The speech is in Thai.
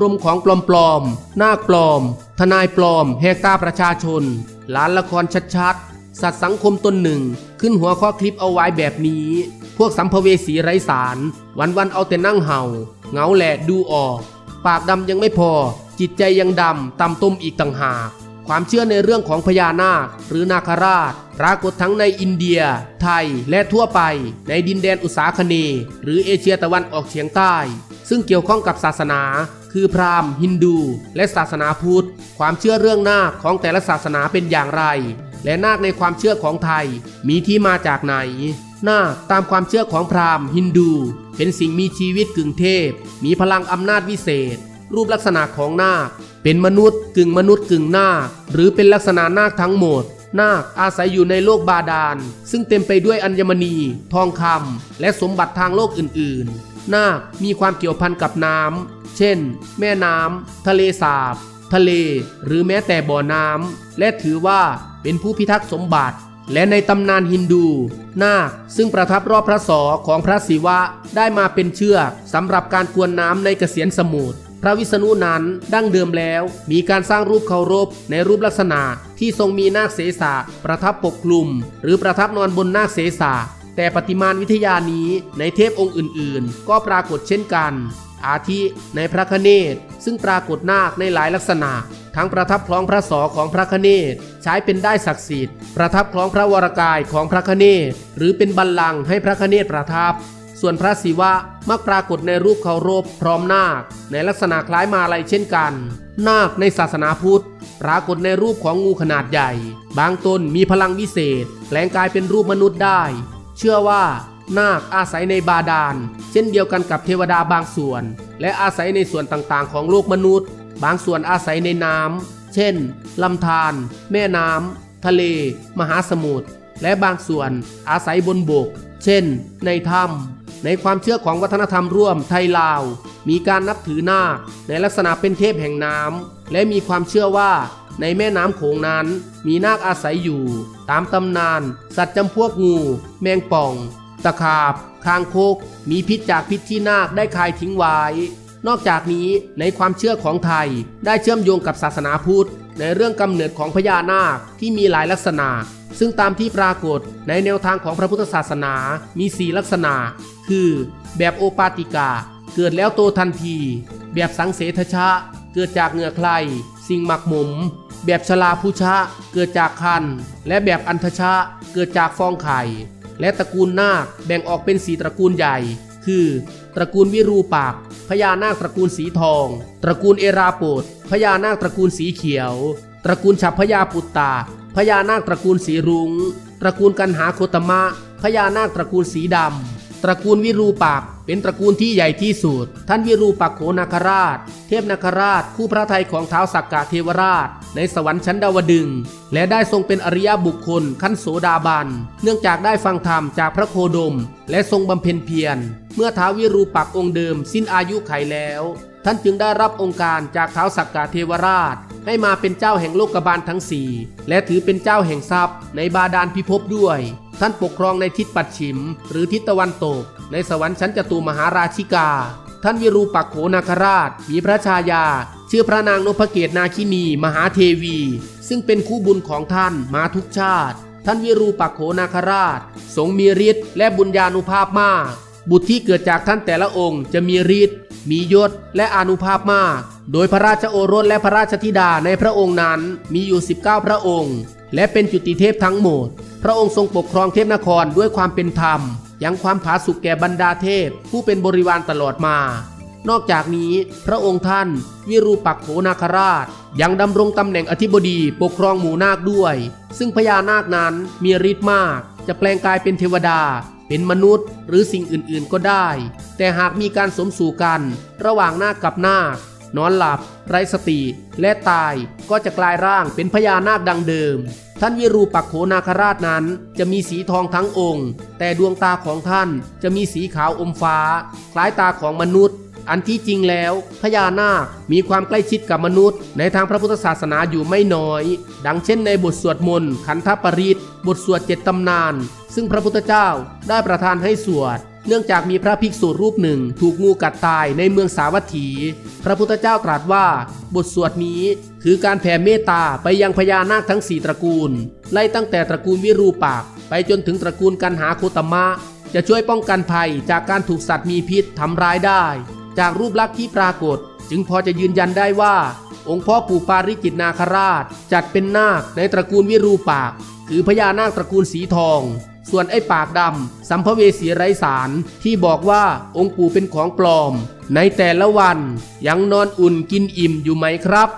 รมของปลอมๆนาคปลอม ทนายปลอม แหกตาประชาชนล้านละครชัดๆ สัตว์สังคมตนหนึ่ง ขึ้นหัวข้อคลิปเอาไว้แบบนี้ พวกสัมภเวสีไร้สาร วันๆเอาแต่นั่งเห่า เงาแหละดูออก ปากดำยังไม่พอ จิตใจยังดำตำต้มอีกต่างหาก ความเชื่อในเรื่องของพญานาค หรือนาคราชปรากฏทั้งในอินเดีย ไทยและทั่วไป ในดินแดนอุษาคเน หรือเอเชียตะวันออกเฉียงใต้ ซึ่งเกี่ยวข้องกับศาสนา คือพราหมณ์ ฮินดู และศาสนาพุทธ ความเชื่อเรื่องนาคของแต่ละศาสนาเป็นอย่างไร และนาคในความเชื่อของไทยมีที่มาจากไหน นาคตามความเชื่อของพราหมณ์ ฮินดู เป็นสิ่งมีชีวิตกึ่งเทพ มีพลังอำนาจวิเศษ รูปลักษณะของนาค เป็นมนุษย์กึ่งมนุษย์กึ่งนาค หรือเป็นลักษณะนาคทั้งหมดนาคอาศัยอยู่ในโลกบาดาล ซึ่งเต็มไปด้วยอัญมณี ทองคำและสมบัติทางโลกอื่น ๆ นาคมีความเกี่ยวพันกับน้ำ เช่น แม่น้ำ ทะเลสาบ ทะเล หรือแม้แต่บ่อน้ำ และถือว่าเป็นผู้พิทักษ์สมบัติ และในตำนานฮินดู นาคซึ่งประทับรอบพระศอของพระศิวะได้มาเป็นเชือกสำหรับการกวนน้ำในเกษียนสมุทรพระวิษณุนั้นดั้งเดิมแล้ว มีการสร้างรูปเคารพในรูปลักษณะที่ทรงมีนาคเสสะประทับปกคลุม หรือประทับนอนบนนาคเสสะ แต่ปฏิมาณวิทยานี้ในเทพองค์อื่น ๆ ก็ปรากฏเช่นกัน อาทิในพระคเนศซึ่งปรากฏนาคในหลายลักษณะ ทั้งประทับคล้องพระศอของพระคเนศใช้เป็นได้ศักดิ์สิทธิ์ ประทับคล้องพระวรกายของพระคเนศหรือเป็นบัลลังก์ให้พระคเนศประทับ ส่วนพระศิวะมักปรากฏในรูปเคารพพร้อมนาค ในลักษณะคล้ายมาลัยเช่นกัน นาคในศาสนาพุทธปรากฏในรูปของงูขนาดใหญ่ บางตนมีพลังวิเศษแปลงกายเป็นรูปมนุษย์ได้ เชื่อว่านาคอาศัยในบาดาล เช่นเดียวกันกับเทวดาบางส่วน และอาศัยในส่วนต่างๆ ของโลกมนุษย์ บางส่วนอาศัยในน้ำเช่นลำธารแม่น้ำทะเล มหาสมุทรและบางส่วนอาศัยบนบก เช่น ในถ้ำในความเชื่อของวัฒนธรรมร่วมไทยลาว มีการนับถือนาคในลักษณะเป็นเทพแห่งน้ำและมีความเชื่อว่าในแม่น้ำโขงนั้นมีนาคอาศัยอยู่ ตามตำนาน สัตว์จำพวกงู แมงป่อง ตะขาบ คางคก มีพิษจากพิษที่นาคได้คายทิ้งไว้ นอกจากนี้ในความเชื่อของไทย ได้เชื่อมโยงกับศาสนาพุทธ ในเรื่องกำเนิดของพญานาคที่มีหลายลักษณะ ซึ่งตามที่ปรากฏในแนวทางของพระพุทธศาสนา มีสีลักษณะ คือ แบบโอปาติกา เกิดแล้วโตทันที แบบสังเสทชะ เกิดจากเหงื่อใคร สิ่งหมักหมม แบบชลาผู้ชะเกิดจากคัน และแบบอันทชะเกิดจากฟองไข่ และตระกูลนาคแบ่งออกเป็นสีตระกูลใหญ่ คือ ตระกูลวิรูปักษ์พญานาคตระกูลสีทอง ตระกูลเอราโปดพญานาคตระกูลสีเขียว ตระกูลฉับพญาปุตตาพญานาคตระกูลสีรุง้ง ตระกูลกันหาโคตมะพญานาคตระกูลสีดำ ตระกูลวิรูปักษ์เป็นตระกูลที่ใหญ่ที่สุด ท่านวิรูปักษ์โขนาคราช เทพนาคราช คู่พระไทยของเท้าวสักกะเทวราช ในสวรรค์ชั้นดาวดึง และได้ทรงเป็นอริยบุคคลขั้นโสดาบัน เนื่องจากได้ฟังธรรมจากพระโคดม และทรงบำเพ็ญเพียร เมื่อท้าววิรูปักษ์องค์เดิมสิ้นอายุไขแล้ว ท่านจึงได้รับองค์การจากเท้าวสักกะเทวราช ให้มาเป็นเจ้าแห่งโลกบาลทั้งสี่และถือเป็นเจ้าแห่งทรัพย์ ในบาดาลพิภพด้วย ท่านปกครองในทิศปัดฉิม หรือทิศตะวันตก ในสวรรค์ชั้นจตุมหาราชิกา ท่านวิรูปักโขนาคราช มีพระชายา ชื่อพระนางนพเกตนาคินี มหาเทวี ซึ่งเป็นคู่บุญของท่านมาทุกชาติ ท่านวิรูปักโขนาคราชทรงมีฤทธิ์และบุญญาณุภาพมาก บุตรที่เกิดจากท่านแต่ละองค์จะมีฤทธิ์ มียศและอนุภาพมาก โดยพระราชโอรสและพระราชธิดาในพระองค์นั้นมีอยู่ 19 พระองค์ และเป็นจุติเทพทั้งหมด พระองค์ทรงปกครองเทพนครด้วยความเป็นธรรม ยังความผาสุกแก่บรรดาเทพ ผู้เป็นบริวารตลอดมา นอกจากนี้พระองค์ท่าน วิรูปักโขนาคราช ยังดำรงตำแหน่งอธิบดีปกครองหมู่นาคด้วย ซึ่งพญานาคนั้นมีฤทธิ์มาก จะแปลงกายเป็นเทวดาเป็นมนุษย์หรือสิ่งอื่นๆก็ได้ แต่หากมีการสมสู่กัน ระหว่างหน้ากับหน้านอนหลับ ไร้สติ และตายก็จะกลายร่างเป็นพญานาคดังเดิม ท่านวิรูปักโขนาคราชนั้นจะมีสีทองทั้งองค์ แต่ดวงตาของท่านจะมีสีขาวอมฟ้า คล้ายตาของมนุษย์ อันที่จริงแล้วพญานาคมีความใกล้ชิดกับมนุษย์ ในทางพระพุทธศาสนาอยู่ไม่น้อย ดังเช่นในบทสวดมนต์ขันธปริตบทสวดเจ็ดตำนาน ซึ่งพระพุทธเจ้าได้ประทานให้สวด เนื่องจากมีพระภิกษุรูปหนึ่งถูกงูกัดตายในเมืองสาวัตถี พระพุทธเจ้าตรัสว่า บทสวดนี้คือการแผ่เมตตาไปยังพญานาคทั้งสี่ตระกูล ไล่ตั้งแต่ตระกูลวิรูปักไปจนถึงตระกูลกันหาโคตมะ จะช่วยป้องกันภัยจากการถูกสัตว์มีพิษทำร้ายได้ จากรูปลักษณ์ที่ปรากฏ จึงพอจะยืนยันได้ว่า องค์พ่อปู่ปาริจิตนาคราช จัดเป็นนาคในตระกูลวิรูปาก คือพญานาคตระกูลสีทอง ส่วนไอ้ปากดำสัมภเวสีไร้สารที่บอกว่าองค์ปู่เป็นของปลอม ในแต่ละวันยังนอนอุ่นกินอิ่มอยู่ไหมครับ